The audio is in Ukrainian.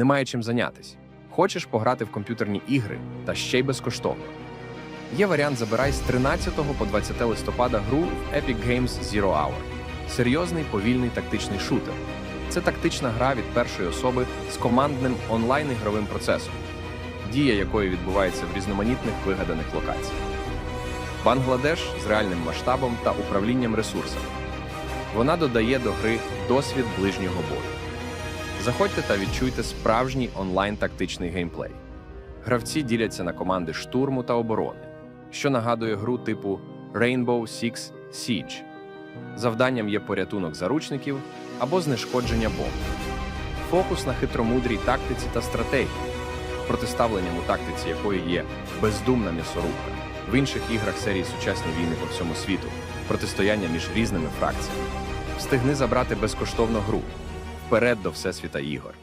Немає чим зайнятись. Хочеш пограти в комп'ютерні ігри та ще й безкоштовно. Є варіант забирай з 13 по 20 листопада гру в Epic Games Zero Hour. Серйозний повільний тактичний шутер. Це тактична гра від першої особи з командним онлайн-ігровим процесом, дія якої відбувається в різноманітних вигаданих локаціях. Бангладеш з реальним масштабом та управлінням ресурсами. Вона додає до гри досвід ближнього бою. Заходьте та відчуйте справжній онлайн-тактичний геймплей. Гравці діляться на команди штурму та оборони, що нагадує гру типу Rainbow Six Siege. Завданням є порятунок заручників або знешкодження бомб. Фокус на хитромудрій тактиці та стратегії, протиставленням у тактиці якої є бездумна м'ясорубка. В інших іграх серії сучасні війни по всьому світу, протистояння між різними фракціями. Встигни забрати безкоштовну гру вперед до Всесвіта ігор.